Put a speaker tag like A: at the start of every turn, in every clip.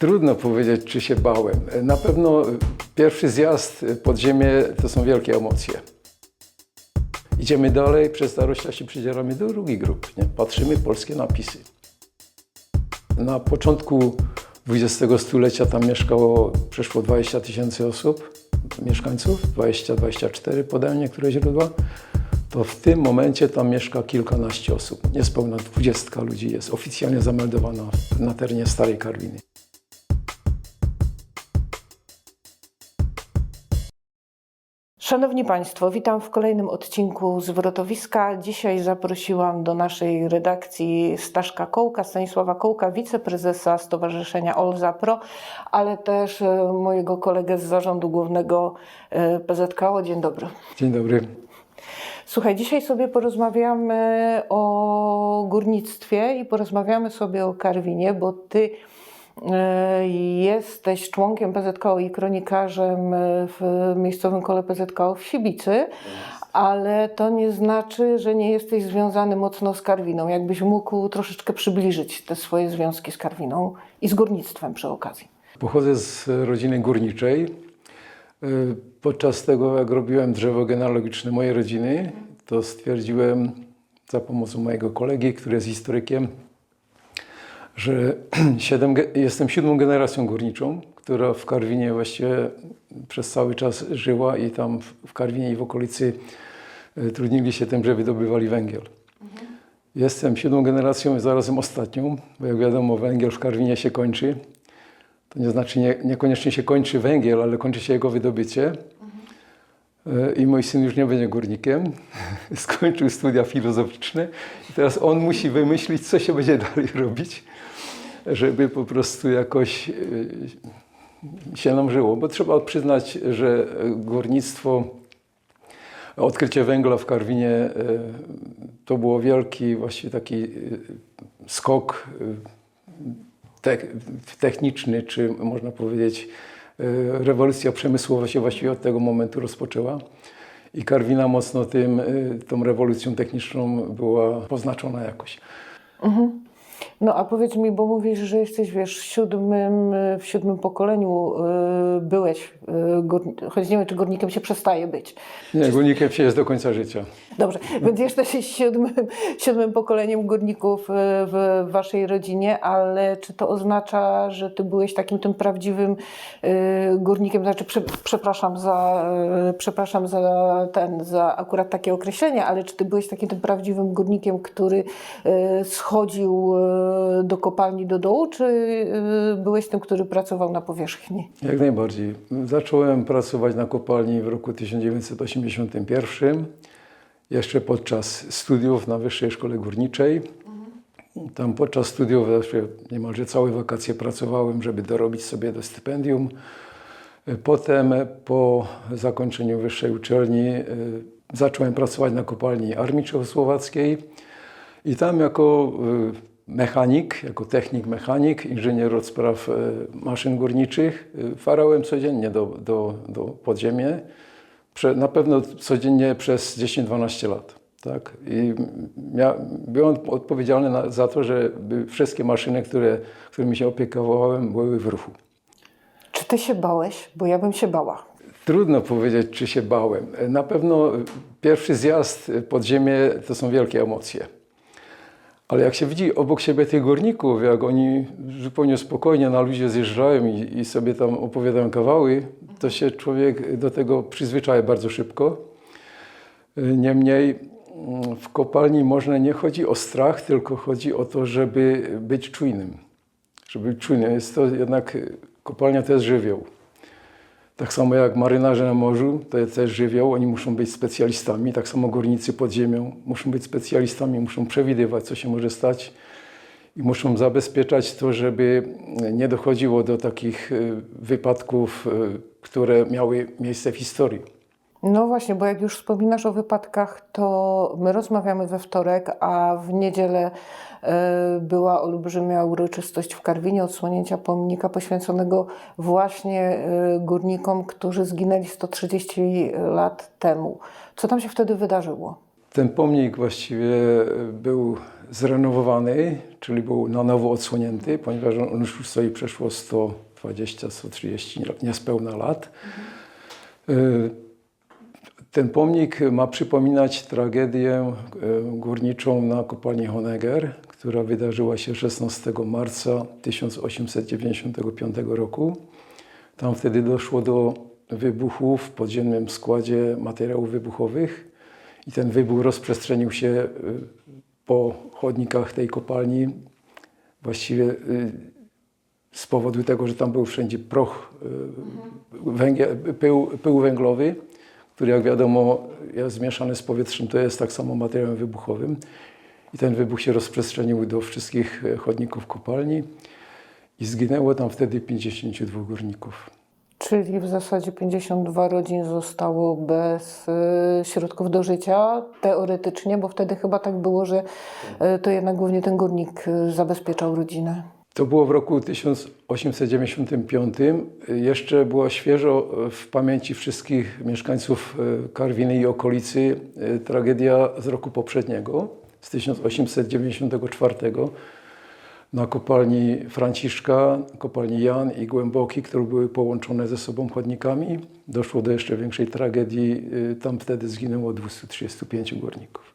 A: Trudno powiedzieć, czy się bałem. Na pewno pierwszy zjazd pod ziemię to są wielkie emocje. Idziemy dalej, przez Starośla się przydzieramy do drugich grup. Nie? Patrzymy polskie napisy. Na początku XX stulecia tam mieszkało przeszło 20 tysięcy osób, mieszkańców, 20-24 podają niektóre źródła. To w tym momencie tam mieszka kilkanaście osób. Niespełna 20 ludzi jest oficjalnie zameldowana na terenie Starej Karwiny.
B: Szanowni Państwo, witam w kolejnym odcinku Zwrotowiska. Dzisiaj zaprosiłam do naszej redakcji Staszka Kołka, Stanisława Kołka, wiceprezesa Stowarzyszenia Olza Pro, ale też e, mojego kolegę z zarządu głównego e, PZKO. Dzień dobry.
A: Dzień dobry.
B: Słuchaj, dzisiaj sobie porozmawiamy o górnictwie i porozmawiamy sobie o Karwinie, bo ty jesteś członkiem PZKO i kronikarzem e, w miejscowym kole PZKO w Sibicy, ale to nie znaczy, że nie jesteś związany mocno z Karwiną. Jakbyś mógł troszeczkę przybliżyć te swoje związki z Karwiną i z górnictwem przy okazji.
A: Pochodzę z rodziny górniczej. Y, Podczas tego, jak robiłem drzewo genealogiczne mojej rodziny, to stwierdziłem za pomocą mojego kolegi, który jest historykiem, że siedem, jestem siódmą generacją górniczą, która w Karwinie właściwie przez cały czas żyła i tam w- Karwinie i w okolicy y, trudnili się tym, że wydobywali węgiel. Jestem siódmą generacją i zarazem ostatnią, bo jak wiadomo węgiel w Karwinie się kończy. To nie znaczy nie, niekoniecznie się kończy węgiel, ale kończy się jego wydobycie. E, I mój syn już nie będzie górnikiem. Skończył studia filozoficzne i teraz on musi wymyślić, co się będzie dalej robić, żeby po prostu jakoś e, się nam żyło. Bo trzeba przyznać, że górnictwo, odkrycie węgla w Karwinie e, to było wielki właściwie taki e, skok te, techniczny, czy można powiedzieć, rewolucja przemysłowa się właściwie od tego momentu rozpoczęła. I Karwina mocno tym, tą rewolucją techniczną była poznaczona jakoś.
B: No a powiedz mi, bo mówisz, że jesteś, wiesz, w siódmym, w siódmym pokoleniu y, byłeś, y, gór- choć nie wiem, czy górnikiem się przestaje być.
A: Nie, górnikiem się jest do końca życia.
B: Dobrze, więc jesteś siódmym, siódmym pokoleniem górników y, w waszej rodzinie, ale czy to oznacza, że ty byłeś takim tym prawdziwym y, górnikiem, znaczy prze, przepraszam za, y, przepraszam za ten, za akurat takie określenie, ale czy ty byłeś takim tym prawdziwym górnikiem, który y, schodził y, do kopalni do dołu, czy y, byłeś tym, który pracował na powierzchni?
A: Jak najbardziej. Zacząłem pracować na kopalni w roku 1981, jeszcze podczas studiów na Wyższej Szkole Górniczej. Tam podczas studiów niemalże całe wakacje pracowałem, żeby dorobić sobie do stypendium. Potem po zakończeniu wyższej uczelni y, zacząłem pracować na kopalni Armii Czechosłowackiej i tam jako y, mechanik, jako technik mechanik, inżynier od spraw y, maszyn górniczych y, farałem codziennie do, do, do podziemie. Na pewno codziennie przez 10-12 lat. Tak? I mia, byłem odpowiedzialny na, za to, żeby wszystkie maszyny, które, którymi się opiekowałem, były w ruchu.
B: Czy ty się bałeś? Bo ja bym się bała.
A: Trudno powiedzieć, czy się bałem. Na pewno pierwszy zjazd pod ziemię to są wielkie emocje. Ale jak się widzi obok siebie tych górników, jak oni zupełnie spokojnie na ludzie zjeżdżają i, i sobie tam opowiadają kawały, to się człowiek do tego przyzwyczaja bardzo szybko. Niemniej mm, w kopalni można nie chodzi o strach, tylko chodzi o to, żeby być czujnym. Żeby być czujnym. Jest to jednak, kopalnia to jest żywioł. Tak samo jak marynarze na morzu, to jest też żywioł, oni muszą być specjalistami. Tak samo górnicy pod ziemią muszą być specjalistami, muszą przewidywać, co się może stać i muszą zabezpieczać to, żeby nie dochodziło do takich y, wypadków, y, które miały miejsce w historii.
B: No właśnie, bo jak już wspominasz o wypadkach, to my rozmawiamy we wtorek, a w niedzielę była olbrzymia uroczystość w Karwinie odsłonięcia pomnika poświęconego właśnie e, górnikom, którzy zginęli 130 lat temu. Co tam się wtedy wydarzyło?
A: Ten pomnik właściwie był zrenowowany, czyli był na nowo odsłonięty, ponieważ on już stoi przeszło 120-130 niespełna lat. Ten pomnik ma przypominać tragedię e, górniczą na kopalni Honegger, która wydarzyła się 16 marca 1895 roku. Tam wtedy doszło do wybuchu w podziemnym składzie materiałów wybuchowych i ten wybuch rozprzestrzenił się e, po chodnikach tej kopalni. Właściwie e, z powodu tego, że tam był wszędzie proch, e, węgiel, pył, pył węglowy, który jak wiadomo jest zmieszany z powietrzem, to jest tak samo materiałem wybuchowym. I ten wybuch się rozprzestrzenił do wszystkich e, chodników kopalni i zginęło tam wtedy 52 górników.
B: Czyli w zasadzie 52 rodzin zostało bez y, środków do życia, teoretycznie, bo wtedy chyba tak było, że y, to jednak głównie ten górnik zabezpieczał rodzinę.
A: To było w roku 1895. Jeszcze była świeżo w pamięci wszystkich mieszkańców e, Karwiny i okolicy e, tragedia z roku poprzedniego, z 1894, na kopalni Franciszka, kopalni Jan i Głęboki, które były połączone ze sobą chodnikami. Doszło do jeszcze większej tragedii. E, Tam wtedy zginęło 235 górników.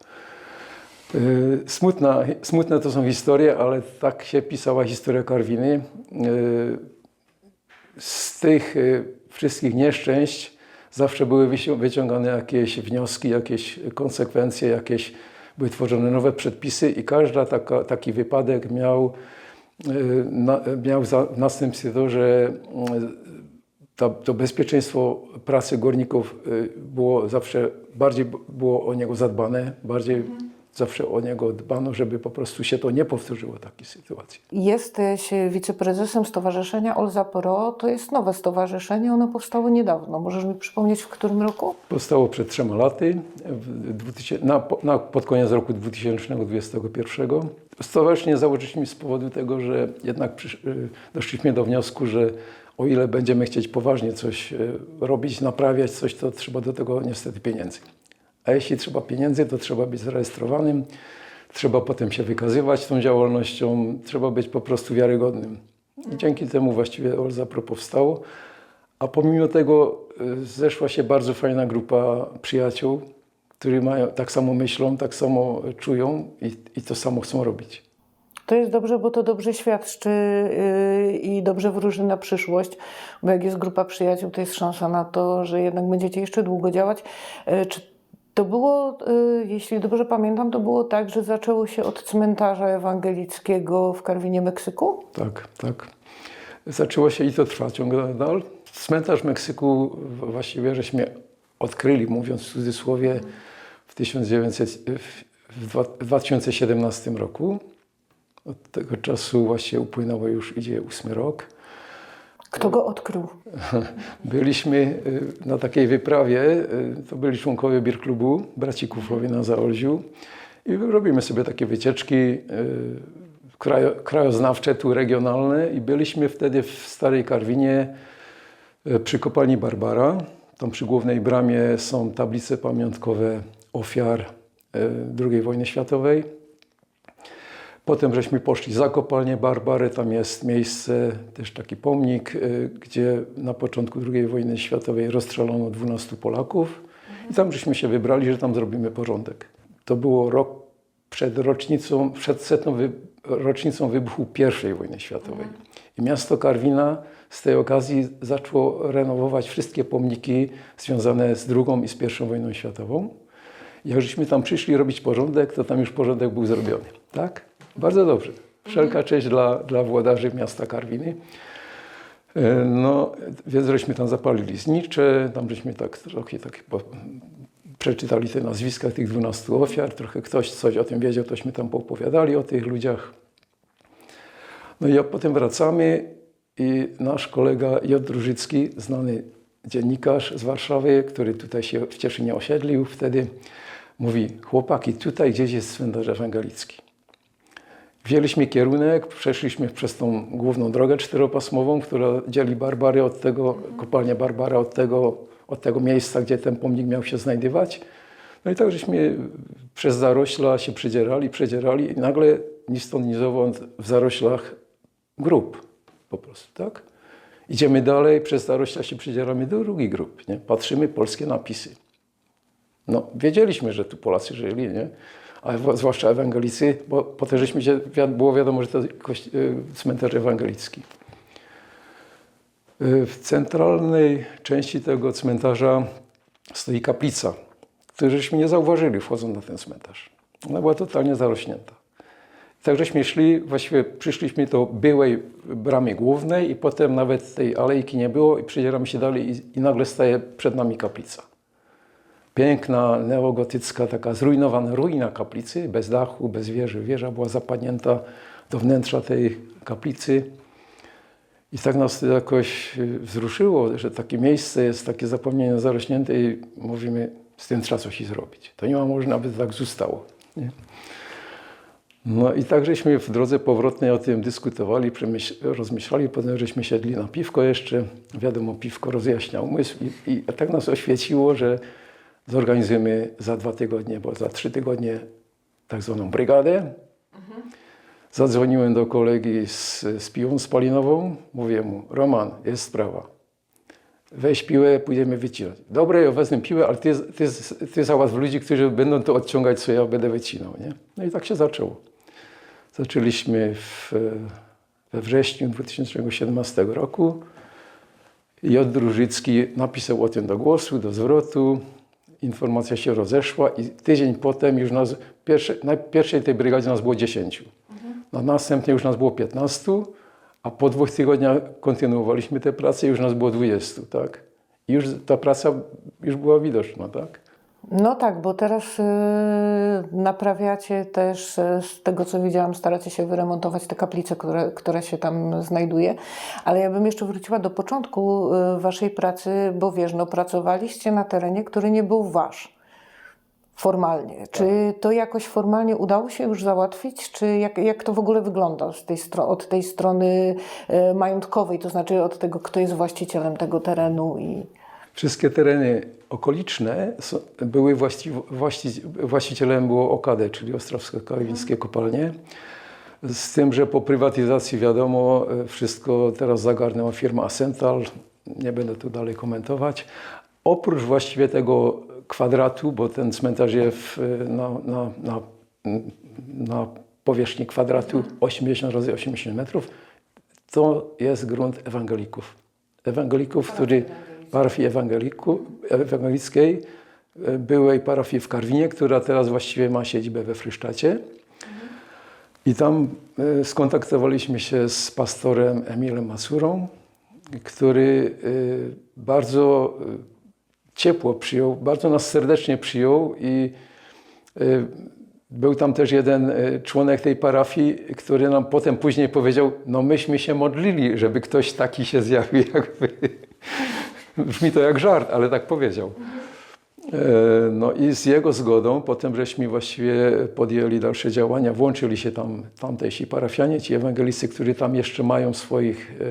A: Y, Smutna, smutne to są historie, ale tak się pisała historia Karwiny. Y, Z tych y, wszystkich nieszczęść zawsze były wyciągane jakieś wnioski, jakieś konsekwencje, jakieś były tworzone nowe przepisy i każdy taki wypadek miał, y, na, miał za, w następstwie to, że y, to, to bezpieczeństwo pracy górników y, było zawsze bardziej było o niego zadbane, bardziej zawsze o niego dbano, żeby po prostu się to nie powtórzyło takiej sytuacji.
B: Jesteś wiceprezesem Stowarzyszenia Olza Pro. To jest nowe stowarzyszenie, ono powstało niedawno. Możesz mi przypomnieć, w którym roku?
A: Powstało przed trzema laty, w 2000, na, na, pod koniec roku 2021. Stowarzyszenie założyliśmy z powodu tego, że jednak przysz, y, doszliśmy do wniosku, że o ile będziemy chcieć poważnie coś y, robić, naprawiać coś, to trzeba do tego niestety pieniędzy. A jeśli trzeba pieniędzy, to trzeba być zarejestrowanym, trzeba potem się wykazywać tą działalnością, trzeba być po prostu wiarygodnym. I dzięki temu właściwie Olza Pro powstało. A pomimo tego y, zeszła się bardzo fajna grupa przyjaciół, którzy mają, tak samo myślą, tak samo czują i, i to samo chcą robić.
B: To jest dobrze, bo to dobrze świadczy yy, i dobrze wróży na przyszłość, bo jak jest grupa przyjaciół, to jest szansa na to, że jednak będziecie jeszcze długo działać. Yy, Czy to było, yy, jeśli dobrze pamiętam, to było tak, że zaczęło się od cmentarza ewangelickiego w Karwinie, Meksyku?
A: Tak, tak. Zaczęło się i to trwa ciągle nadal. Cmentarz Meksyku właściwie żeśmy odkryli, mówiąc w cudzysłowie, w, 1900, w dwa- w 2017 roku. Od tego czasu właśnie upłynęło już, idzie ósmy rok.
B: Kto go odkrył?
A: Byliśmy y, na takiej wyprawie, y, to byli członkowie Bier Klubu, braci Kufrowie na Zaolziu i robimy sobie takie wycieczki y, krajo, krajoznawcze, tu regionalne i byliśmy wtedy w Starej Karwinie przy kopalni Barbara. Tam przy głównej bramie są tablice pamiątkowe ofiar II wojny światowej. Potem żeśmy poszli za kopalnię Barbary, tam jest miejsce, też taki pomnik, y, gdzie na początku II wojny światowej rozstrzelono 12 Polaków i tam żeśmy się wybrali, że tam zrobimy porządek. To było rok przed rocznicą, przed setną wy, rocznicą wybuchu I wojny światowej. I miasto Karwina z tej okazji zaczęło renowować wszystkie pomniki związane z II i z I wojną światową. Jak żeśmy tam przyszli robić porządek, to tam już porządek był zrobiony. Tak? Bardzo dobrze. Wszelka cześć dla, dla włodarzy miasta Karwiny. E, No, więc żeśmy tam zapalili znicze, tam żeśmy tak trochę tak przeczytali te nazwiska tych 12 ofiar, trochę ktoś coś o tym wiedział, tośmy tam poopowiadali o tych ludziach. No i potem wracamy i nasz kolega J. Drużycki, znany dziennikarz z Warszawy, który tutaj się w Cieszynie osiedlił wtedy, mówi, chłopaki, tutaj gdzieś jest cmentarz ewangelicki. Wzięliśmy kierunek, przeszliśmy przez tą główną drogę czteropasmową, która dzieli Barbary od tego, kopalnię Barbara od tego, od tego miejsca, gdzie ten pomnik miał się znajdować. No i tak żeśmy przez zarośla się przedzierali, przedzierali i nagle ni stąd, ni zowąd w zaroślach grób po prostu, tak? Idziemy dalej, przez zarośla się przedzieramy do drugi grup, nie? Patrzymy, polskie napisy. No, wiedzieliśmy, że tu Polacy żyli, nie? Ale zwłaszcza ewangelicy, bo potem żeśmy się, było wiadomo, że to y, cmentarz ewangelicki. Y, W centralnej części tego cmentarza stoi kaplica, której żeśmy nie zauważyli wchodząc na ten cmentarz. Ona była totalnie zarośnięta. Tak żeśmy szli, właściwie przyszliśmy do byłej bramy głównej i potem nawet tej alejki nie było i przedzieramy się dalej i, i nagle staje przed nami kaplica. Piękna, neogotycka, taka zrujnowana ruina kaplicy, bez dachu, bez wieży. Wieża była zapadnięta do wnętrza tej kaplicy. I tak nas to jakoś y, wzruszyło, że takie miejsce jest takie zapomnienie zarośnięte i mówimy, z tym trzeba coś zrobić. To nie ma może nawet tak zostało. Nie? No i tak żeśmy w drodze powrotnej o tym dyskutowali, rozmyślali, potem żeśmy siedli na piwko jeszcze. Wiadomo, piwko rozjaśnia umysł i, i tak nas oświeciło, że zorganizujemy za dwa tygodnie, bo za trzy tygodnie tak zwaną brygadę. Zadzwoniłem do kolegi z, z piłą spalinową. Mówię mu, Roman, jest sprawa. Weź piłę, pójdziemy wycinać. Dobre, ja wezmę piłę, ale ty, ty, ty załatw ludzi, którzy będą to odciągać, co ja będę wycinał. Nie? No i tak się zaczęło. Zaczęliśmy w, we wrześniu 2017 roku. J. Różycki napisał o tym do głosu, do zwrotu. Informacja się rozeszła i tydzień potem już nas, pierwsze, na pierwszej tej brygadzie nas było 10. Na następnej już nas było 15, a po dwóch tygodniach kontynuowaliśmy tę pracę i już nas było 20, tak? I już ta praca już była widoczna, tak?
B: No tak, bo teraz y, naprawiacie też, y, z tego co widziałam, staracie się wyremontować te kaplice, które, które się tam znajduje. Ale ja bym jeszcze wróciła do początku y, waszej pracy, bo wiesz, no pracowaliście na terenie, który nie był wasz. Formalnie. Czy to jakoś formalnie udało się już załatwić? Czy jak, jak to w ogóle wygląda z tej od tej strony majątkowej, to znaczy od tego, kto jest właścicielem tego terenu i...
A: Wszystkie tereny okoliczne były właści, właści, właścicielem było OKD, czyli Ostrawsko-Kalińskie Kopalnie. Z tym, że po prywatyzacji wiadomo, e, wszystko teraz zagarnęła firma Asental. Nie będę tu dalej komentować. Oprócz właściwie tego kwadratu, bo ten cmentarz jest na, na, na, na powierzchni kwadratu 80 razy 80 metrów, to jest grunt ewangelików. Ewangelików, którzy parafii ewangelickiej, e, byłej parafii w Karwinie, która teraz właściwie ma siedzibę we Frysztacie. I tam e, skontaktowaliśmy się z pastorem Emilem Masurą, który e, bardzo ciepło przyjął, bardzo nas serdecznie przyjął i był tam też jeden członek tej parafii, który nam potem później powiedział, no myśmy się modlili, żeby ktoś taki się zjawił jak wy. Brzmi to jak żart, ale tak powiedział. E, No i z jego zgodą potem żeśmy właściwie podjęli dalsze działania. Włączyli się tam tamtejsi parafianie, ci ewangelicy, którzy tam jeszcze mają swoich e,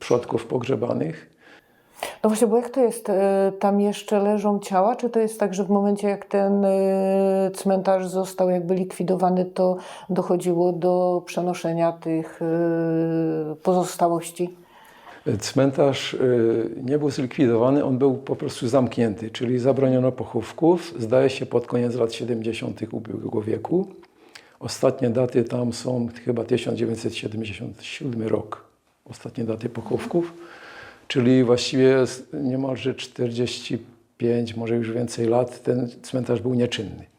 A: przodków pogrzebanych.
B: No właśnie, bo jak to jest? e, Tam jeszcze leżą ciała, czy to jest tak, że w momencie jak ten cmentarz został jakby likwidowany, to dochodziło do przenoszenia tych pozostałości?
A: Cmentarz y, nie był zlikwidowany, on był po prostu zamknięty, czyli zabroniono pochówków, zdaje się pod koniec lat 70. ubiegłego wieku. Ostatnie daty tam są chyba 1977 rok, ostatnie daty pochówków, czyli właściwie niemalże 45, może już więcej lat ten cmentarz był nieczynny.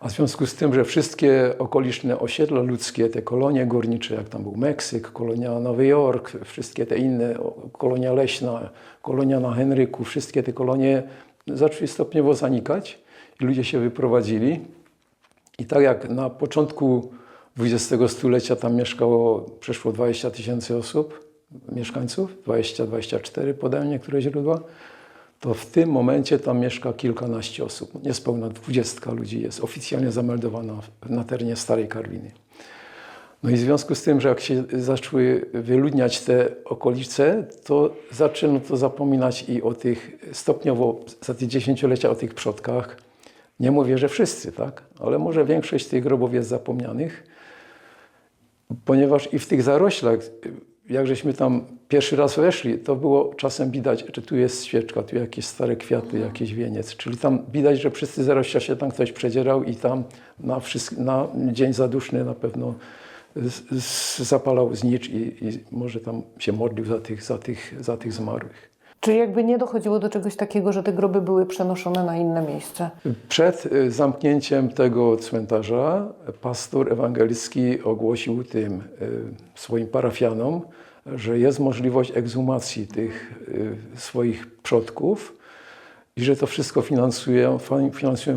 A: A w związku z tym, że wszystkie okoliczne osiedla ludzkie, te kolonie górnicze, jak tam był Meksyk, kolonia Nowy Jork, wszystkie te inne, kolonia leśna, kolonia na Henryku, wszystkie te kolonie zaczęły stopniowo zanikać i ludzie się wyprowadzili. I tak jak na początku XX stulecia tam mieszkało przeszło 20 tysięcy osób, mieszkańców, 20-24 podają niektóre źródła, to w tym momencie tam mieszka kilkanaście osób. Niespełna dwudziestka ludzi jest oficjalnie zameldowana na terenie Starej Karwiny. No i w związku z tym, że jak się zaczęły wyludniać te okolice, to zaczęto to zapominać i o tych stopniowo za te dziesięciolecia o tych przodkach. Nie mówię, że wszyscy, tak? Ale może większość tych grobów jest zapomnianych, ponieważ i w tych zaroślach, jak żeśmy tam pierwszy raz weszli, to było czasem widać, że tu jest świeczka, tu jakieś stare kwiaty, jakiś wieniec. Czyli tam widać, że te zarośla się tam ktoś przedzierał i tam na, na dzień zaduszny na pewno z- z- zapalał znicz i, i może tam się modlił za tych, za tych, za tych zmarłych.
B: Czyli jakby nie dochodziło do czegoś takiego, że te groby były przenoszone na inne miejsce.
A: Przed y, zamknięciem tego cmentarza pastor ewangelicki ogłosił tym y, swoim parafianom, że jest możliwość ekshumacji tych y, swoich przodków i że to wszystko finansuje,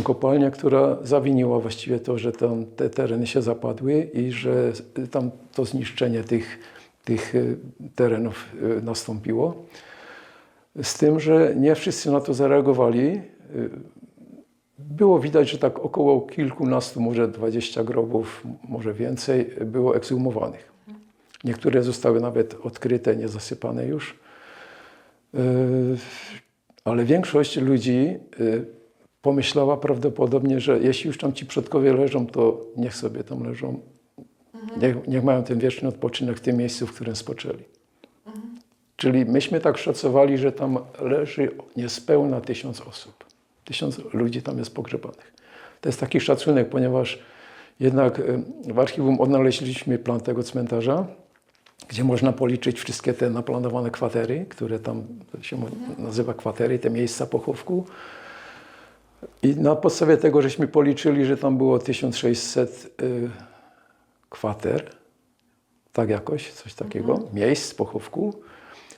A: kopalnia, która zawiniła właściwie to, że tam te tereny się zapadły i że tam to zniszczenie tych, tych terenów nastąpiło. Z tym, że nie wszyscy na to zareagowali. Było widać, że tak około kilkunastu, może 20 grobów, może więcej, było ekshumowanych. Niektóre zostały nawet odkryte, nie zasypane już. Yy, Ale większość ludzi yy, pomyślała prawdopodobnie, że jeśli już tam ci przodkowie leżą, to niech sobie tam leżą. Niech, niech mają ten wieczny odpoczynek w tym miejscu, w którym spoczęli. Czyli myśmy tak szacowali, że tam leży niespełna tysiąc osób. Tysiąc ludzi tam jest pogrzebanych. To jest taki szacunek, ponieważ jednak w archiwum odnaleźliśmy plan tego cmentarza, gdzie można policzyć wszystkie te naplanowane kwatery, które tam się nazywa kwatery, te miejsca pochówku. I na podstawie tego, żeśmy policzyli, że tam było 1600 y, kwater, tak jakoś, coś takiego, miejsc pochówku.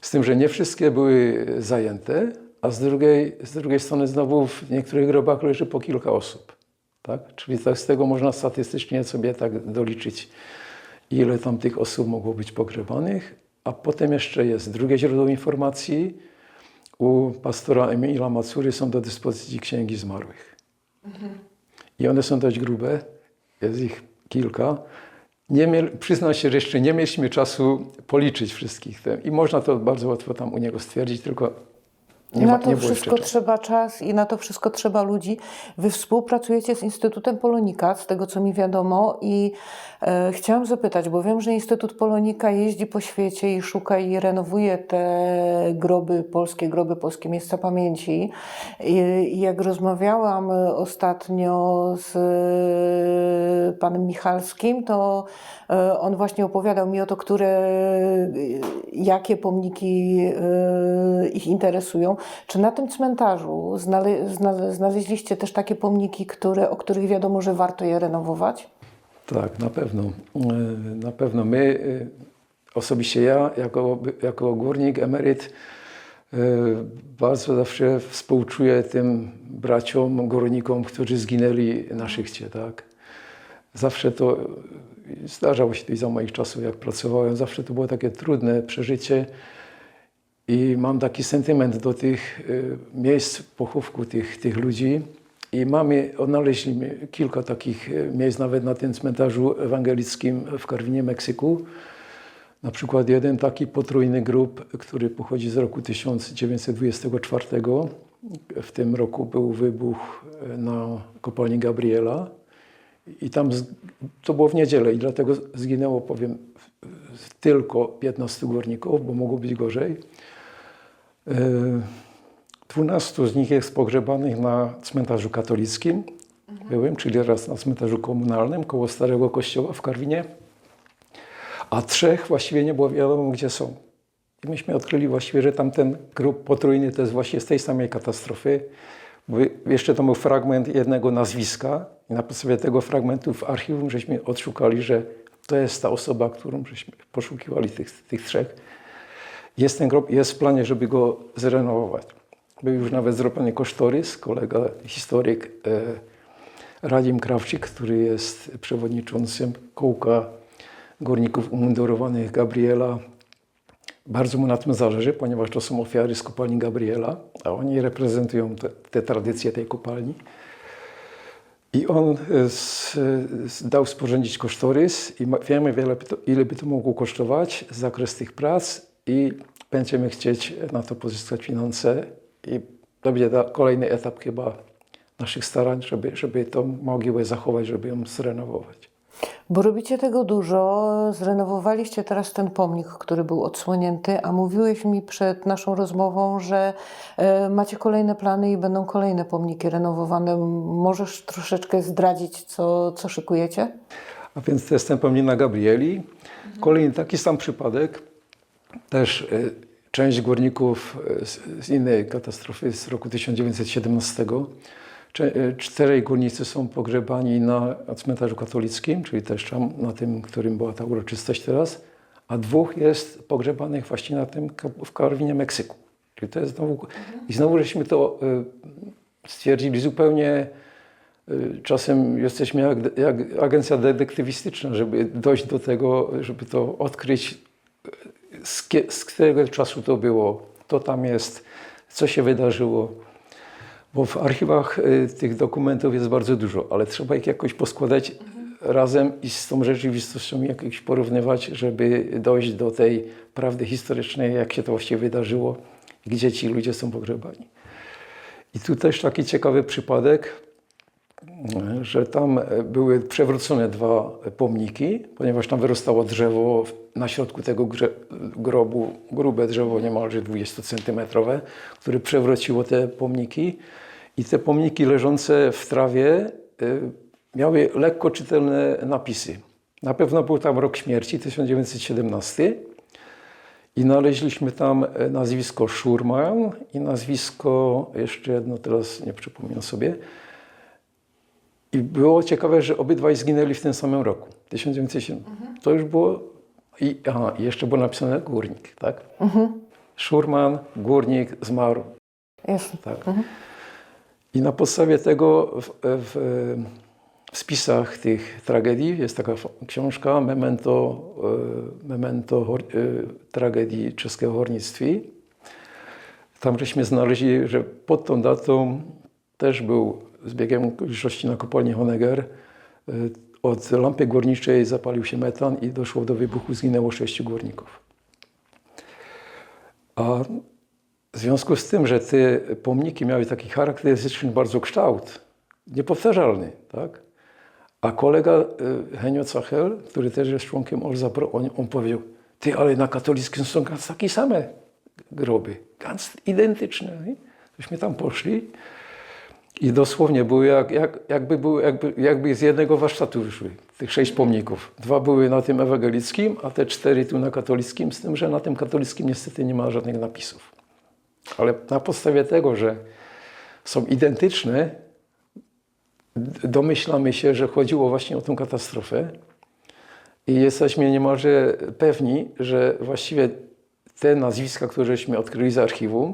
A: Z tym, że nie wszystkie były zajęte, a z drugiej, z drugiej strony znowu w niektórych grobach leży po kilka osób. Tak? Czyli tak z tego można statystycznie sobie tak doliczyć, ile tam tych osób mogło być pogrzebanych. A potem jeszcze jest drugie źródło informacji. U pastora Emila Macury są do dyspozycji księgi zmarłych. I one są dość grube, jest ich kilka. Nie miel, przyznam się, że jeszcze nie mieliśmy czasu policzyć wszystkich. I można to bardzo łatwo tam u niego stwierdzić, tylko nie,
B: na
A: ma,
B: to
A: nie
B: wszystko trzeba czas i na to wszystko trzeba ludzi. Wy współpracujecie z Instytutem Polonika, z tego co mi wiadomo, i e, chciałam zapytać, bo wiem, że Instytut Polonika jeździ po świecie i szuka i renowuje te groby, polskie groby, polskie miejsca pamięci. I, i jak rozmawiałam e, ostatnio z e, panem Michalskim, to e, on właśnie opowiadał mi o to, które, e, jakie pomniki e, ich interesują. Czy na tym cmentarzu znale, znale, znaleźliście też takie pomniki, które, o których wiadomo, że warto je renowować?
A: Tak, na pewno. E, Na pewno my, e, osobiście ja, jako, jako górnik, emeryt, e, bardzo zawsze współczuję tym braciom, górnikom, którzy zginęli na szychcie, tak. Zawsze to, zdarzało się to i za moich czasów, jak pracowałem, zawsze to było takie trudne przeżycie i mam taki sentyment do tych e, miejsc pochówku tych, tych ludzi. I mamy, odnaleźliśmy kilka takich e, miejsc nawet na tym cmentarzu ewangelickim w Karwinie, Meksyku. Na przykład jeden taki potrójny grób, który pochodzi z roku 1924. W tym roku był wybuch e, na kopalni Gabriela. I tam z, to było w niedzielę i dlatego zginęło, powiem, tylko 15 górników, bo mogło być gorzej. E, 12 z nich jest pogrzebanych na cmentarzu katolickim byłym, czyli raz na cmentarzu komunalnym koło Starego Kościoła w Karwinie, a trzech właściwie nie było wiadomo, gdzie są. I myśmy odkryli właściwie, że tamten grób potrójny to jest właśnie z tej samej katastrofy. Bo jeszcze to był fragment jednego nazwiska i na podstawie tego fragmentu w archiwum żeśmy odszukali, że to jest ta osoba, którą żeśmy poszukiwali tych, tych trzech. Jest ten grob, jest w planie, żeby go zrenowować. Był już nawet zrobiony kosztorys, kolega historyk e, Radim Krawczyk, który jest przewodniczącym kołka górników umundurowanych Gabriela. Bardzo mu na tym zależy, ponieważ to są ofiary z kopalni Gabriela, a oni reprezentują te, te tradycje tej kopalni. I on e, s, s, dał sporządzić kosztorys i wiemy, wiele, ile by to mogło kosztować, zakres tych prac i będziemy chcieć na to pozyskać finanse i to będzie kolejny etap chyba naszych starań, żeby, żeby tą mogiłę zachować, żeby ją zrenowować.
B: Bo robicie tego dużo. Zrenowowaliście teraz ten pomnik, który był odsłonięty, a mówiłeś mi przed naszą rozmową, że e, macie kolejne plany i będą kolejne pomniki renowowane. Możesz troszeczkę zdradzić, co, co szykujecie?
A: A więc to jest ten pomnik na Gabrieli. Kolejny taki sam przypadek. Też y, część górników z, z innej katastrofy z roku 1917. Y, Czterej górnicy są pogrzebani na cmentarzu katolickim, czyli też tam, na tym, którym była ta uroczystość teraz, a dwóch jest pogrzebanych właśnie na tym w Karwinie, Meksyku. Czyli to jest znowu, I znowu żeśmy to y, stwierdzili zupełnie Y, Czasem jesteśmy jak, jak agencja detektywistyczna, żeby dojść do tego, żeby to odkryć, z, z którego czasu to było, kto tam jest, co się wydarzyło. Bo w archiwach y, tych dokumentów jest bardzo dużo, ale trzeba ich jakoś poskładać razem i z tą rzeczywistością jakoś porównywać, żeby dojść do tej prawdy historycznej, jak się to właściwie wydarzyło, gdzie ci ludzie są pogrzebani. I tu też taki ciekawy przypadek, że tam były przewrócone dwa pomniki, ponieważ tam wyrostało drzewo na środku tego grobu, grube drzewo niemalże 20-centymetrowe, które przewróciło te pomniki. I te pomniki leżące w trawie y, miały lekko czytelne napisy. Na pewno był tam rok śmierci, 1917. I znaleźliśmy tam e, nazwisko Schurman i nazwisko, jeszcze jedno teraz nie przypomnę sobie, i było ciekawe, że obydwaj zginęli w tym samym roku, 1907. To już było. I, aha, jeszcze było napisane górnik, tak? Szurman, górnik, zmarł,
B: Jasne.
A: tak. I na podstawie tego w, w, w spisach tych tragedii jest taka książka Memento, e, Memento e, tragedii czeskiego hornictwi. Tam żeśmy znaleźli, że pod tą datą też był z biegiem okoliczności na kopalni Honegger. e, Od lampy górniczej zapalił się metan i doszło do wybuchu, zginęło sześciu górników. A w związku z tym, że te pomniki miały taki charakterystyczny bardzo kształt, niepowtarzalny, tak? A kolega y, Henio Cachel, który też jest członkiem Olzapro, on, on powiedział, ty, ale na katolickim są takie same groby, ganz identyczne. Tośmy tam poszli i dosłownie były jak, jak, jakby, były, jakby, jakby z jednego warsztatu wyszły, tych sześć pomników. Dwa były na tym ewangelickim, a te cztery tu na katolickim, z tym, że na tym katolickim niestety nie ma żadnych napisów. Ale na podstawie tego, że są identyczne, domyślamy się, że chodziło właśnie o tę katastrofę i jesteśmy niemalże pewni, że właściwie te nazwiska, które żeśmy odkryli z archiwum,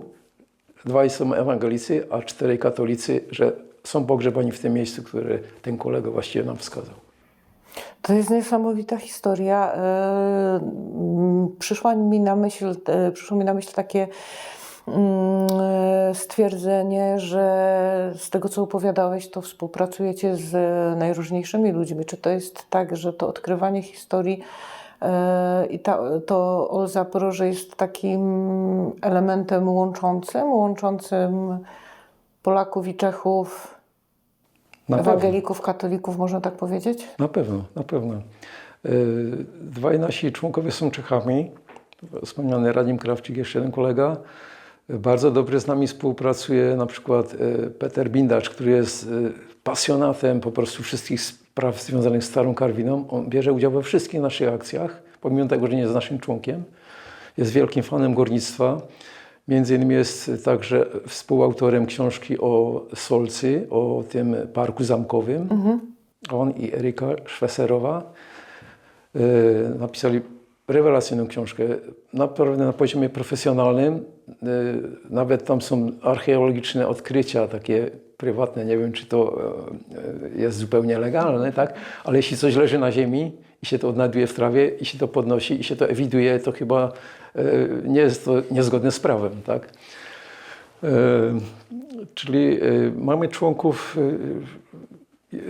A: dwaj są ewangelicy, a czterej katolicy, że są pogrzebani w tym miejscu, które ten kolega właściwie nam wskazał.
B: To jest niesamowita historia. E, Przyszła mi na myśl, e, przyszło mi na myśl takie stwierdzenie, że z tego, co opowiadałeś, to współpracujecie z najróżniejszymi ludźmi. Czy to jest tak, że to odkrywanie historii e, i ta, to o Zaporoże jest takim elementem łączącym, łączącym Polaków i Czechów,
A: Na pewno.
B: ewangelików, katolików, można tak powiedzieć?
A: Na pewno, na pewno. Yy, Dwaj nasi członkowie są Czechami. Wspomniany Radim Krawczyk, jeszcze jeden kolega. Bardzo dobrze z nami współpracuje na przykład yy, Peter Bindacz, który jest yy, pasjonatem po prostu wszystkich spraw związanych z Starą Karwiną. On bierze udział we wszystkich naszych akcjach, pomimo tego, że nie jest naszym członkiem. Jest wielkim fanem górnictwa. Między innymi jest także współautorem książki o Solcy, o tym parku zamkowym. On i Erika Szweserowa e, napisali rewelacyjną książkę, naprawdę na poziomie profesjonalnym. E, Nawet tam są archeologiczne odkrycia, takie prywatne. Nie wiem, czy to e, jest zupełnie legalne, tak? ale jeśli coś leży na ziemi i się to odnajduje w trawie i się to podnosi i się to ewiduje, to chyba nie jest to niezgodne z prawem. Tak? Czyli mamy członków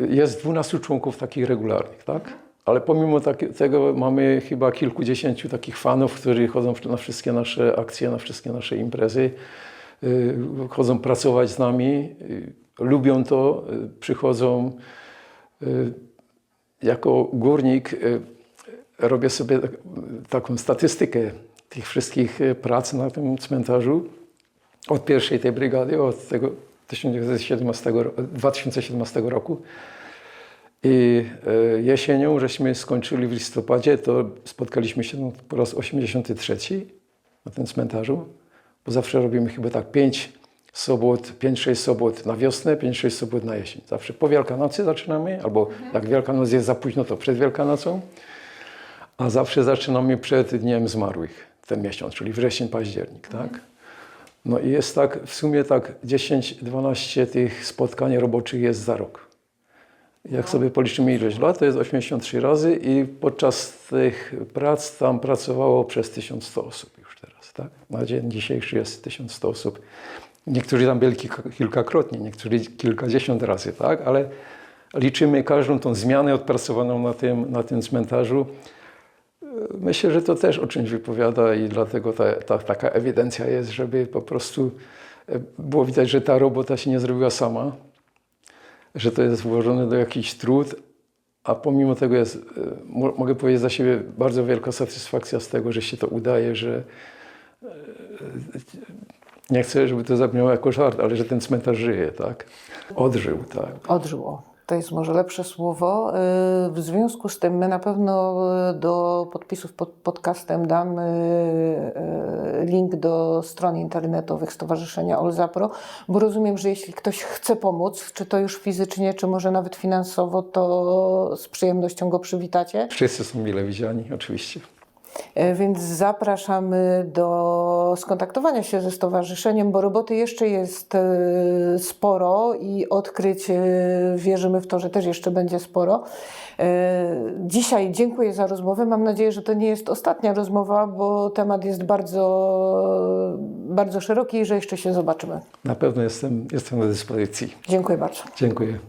A: jest 12 członków takich regularnych, tak? Ale pomimo tego mamy chyba kilkudziesięciu takich fanów, którzy chodzą na wszystkie nasze akcje, na wszystkie nasze imprezy, yy, chodzą pracować z nami. Yy, lubią to, y, przychodzą. Y, Jako górnik y, robię sobie tak- taką statystykę tych wszystkich y, prac na tym cmentarzu od pierwszej tej brygady, od tego 1917, ro- 2017 roku. I e, jesienią, żeśmy skończyli w listopadzie, to spotkaliśmy się po raz 83 na tym cmentarzu, bo zawsze robimy chyba tak 5 sobot, 5-6 sobot na wiosnę, 5-6 sobot na jesień. Zawsze po Wielkanocy zaczynamy, albo jak Wielkanoc jest za późno, to przed Wielkanocą, a zawsze zaczynamy przed Dniem Zmarłych, ten miesiąc, czyli wrzesień, październik, tak? No i jest tak, w sumie tak 10-12 tych spotkań roboczych jest za rok. Jak sobie policzymy ilość lat, to jest 83 razy i podczas tych prac tam pracowało przez 1100 osób już teraz, tak? Na dzień dzisiejszy jest 1100 osób. Niektórzy tam byli kilka, kilkakrotnie, niektórzy kilkadziesiąt razy, tak? Ale liczymy każdą tą zmianę odpracowaną na tym, na tym cmentarzu. Myślę, że to też o czymś wypowiada i dlatego ta, ta, taka ewidencja jest, żeby po prostu e, było widać, że ta robota się nie zrobiła sama, że to jest włożone do jakiś trud, a pomimo tego jest, e, mo- mogę powiedzieć za siebie, bardzo wielka satysfakcja z tego, że się to udaje, że e, nie chcę, żeby to zabrzmiało jako żart, ale że ten cmentarz żyje, tak? Odżył, tak.
B: Odżyło. To jest może lepsze słowo. Yy, W związku z tym my na pewno yy, do podpisów pod podcastem dam yy, yy, link do stron internetowych Stowarzyszenia Olzapro, bo rozumiem, że jeśli ktoś chce pomóc, czy to już fizycznie, czy może nawet finansowo, to z przyjemnością go przywitacie.
A: Wszyscy są mile widziani, oczywiście.
B: Więc zapraszamy do skontaktowania się ze stowarzyszeniem, bo roboty jeszcze jest e, sporo i odkryć e, wierzymy w to, że też jeszcze będzie sporo. E, Dzisiaj dziękuję za rozmowę. Mam nadzieję, że to nie jest ostatnia rozmowa, bo temat jest bardzo, bardzo szeroki i że jeszcze się zobaczymy.
A: Na pewno jestem, jestem na dyspozycji.
B: Dziękuję bardzo.
A: Dziękuję.